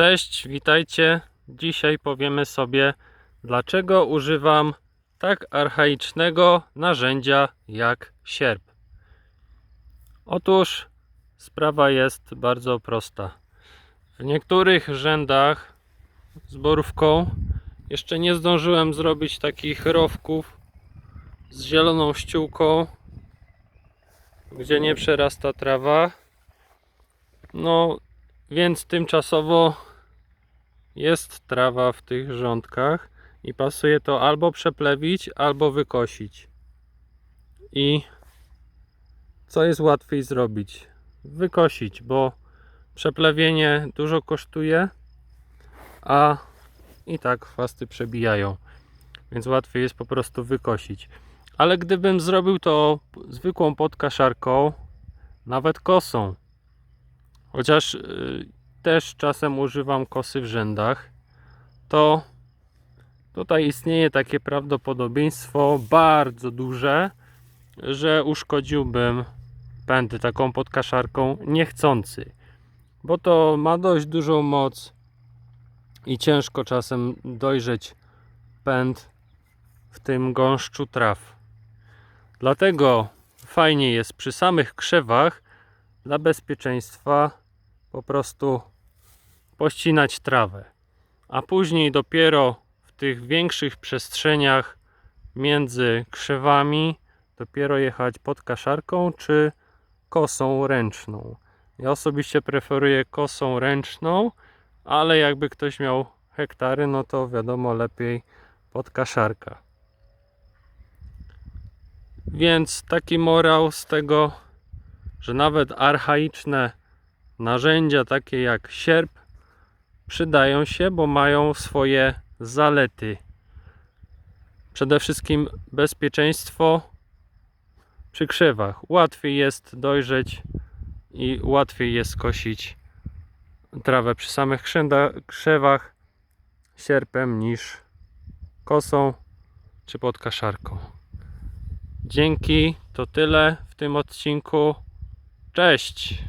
Cześć, witajcie. Dzisiaj powiemy sobie, dlaczego używam tak archaicznego narzędzia jak sierp. Otóż sprawa jest bardzo prosta. W niektórych rzędach z borówką jeszcze nie zdążyłem zrobić takich rowków z zieloną ściółką, gdzie nie przerasta trawa. No, więc tymczasowo jest trawa w tych rządkach i pasuje to albo przeplewić, albo wykosić. I co jest łatwiej zrobić? Wykosić, bo przeplewienie dużo kosztuje, a i tak chwasty przebijają. Więc łatwiej jest po prostu wykosić. Ale gdybym zrobił to zwykłą podkaszarką, nawet kosą, chociaż y, też czasem używam kosy w rzędach, to tutaj istnieje takie prawdopodobieństwo bardzo duże, że uszkodziłbym pędy taką podkaszarką niechcący, bo to ma dość dużą moc i ciężko czasem dojrzeć pęd w tym gąszczu traw. Dlatego fajnie jest przy samych krzewach dla bezpieczeństwa po prostu pościnać trawę, a później dopiero w tych większych przestrzeniach między krzewami dopiero jechać pod kaszarką czy kosą ręczną. Ja osobiście preferuję kosą ręczną, ale jakby ktoś miał hektary, no to wiadomo lepiej pod kaszarka. Więc taki morał z tego, że nawet archaiczne narzędzia takie jak sierp przydają się, bo mają swoje zalety. Przede wszystkim bezpieczeństwo przy krzewach. Łatwiej jest dojrzeć i łatwiej jest kosić trawę przy samych krzewach sierpem niż kosą czy pod kaszarką. Dzięki, to tyle w tym odcinku. Cześć!